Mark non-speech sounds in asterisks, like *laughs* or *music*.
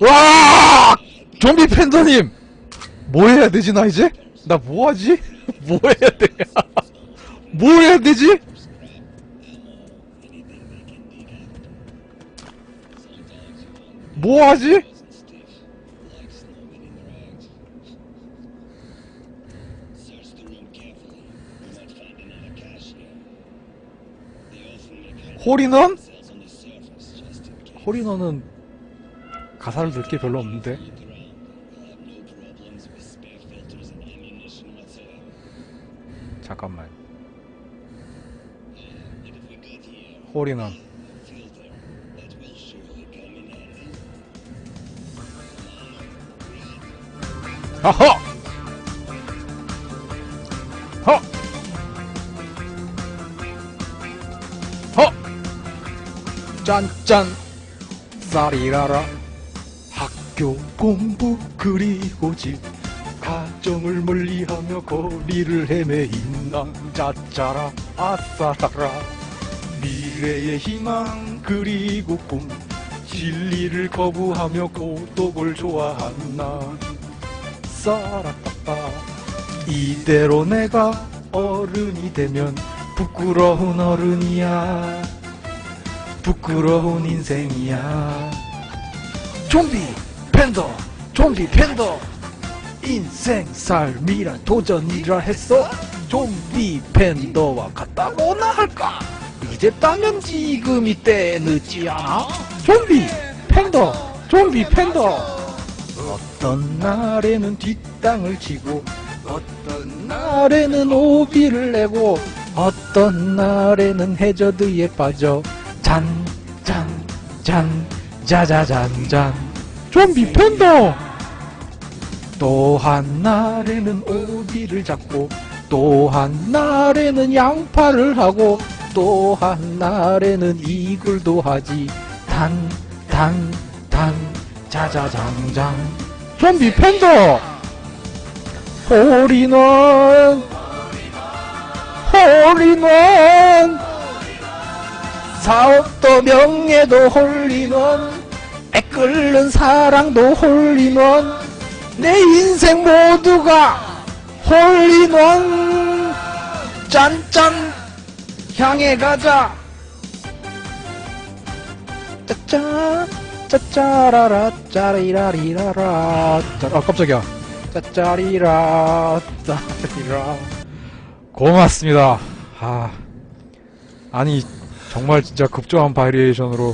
와! 좀비 팬더님! 뭐 해야 되지, 나 이제? 나 뭐 하지? *laughs* 뭐 해야 돼? *laughs* 뭐 해야 되지? Just in case. 홀인원은 가사를 넣을 게 별로 없는데. No problems 아허! 허! 허! 짠짠! 쌀이라라 학교 공부 그리고 집 가정을 멀리하며 거리를 헤매인 남자짜라 아싸라라 미래의 희망 그리고 꿈 진리를 거부하며 고독을 좋아한 나 싸라빠빠. 이대로 내가 어른이 되면 부끄러운 어른이야. 부끄러운 인생이야. 좀비 팬더 좀비 팬더. 인생 삶이란 도전이라 했어. 좀비 팬더와 같다고나 할까? 이제 따면 지금 이 때 늦지 않아? 좀비 팬더 좀비 팬더 어떤 날에는 뒷땅을 치고 어떤 날에는 오비를 내고 어떤 날에는 해저드에 빠져 잔잔잔 자자잔잔. 좀비 팬더 또한 날에는 오비를 잡고 또 한 날에는 양파를 하고 또 한 날에는 이글도 하지. 단 단 단. 자자장장 좀비 팬더 홀인원. 홀인원. 사업도 명예도 홀인원. 애끓는 사랑도 홀인원. 내 인생 모두가 홀인원. 짠짠. 향해 가자. 짜짠 짜짜라라 짜리라리라라. 짜- 아 깜짝이야. 짜짜리라 짜리라. 고맙습니다. 아 아니 정말 진짜 급조한 바리에이션으로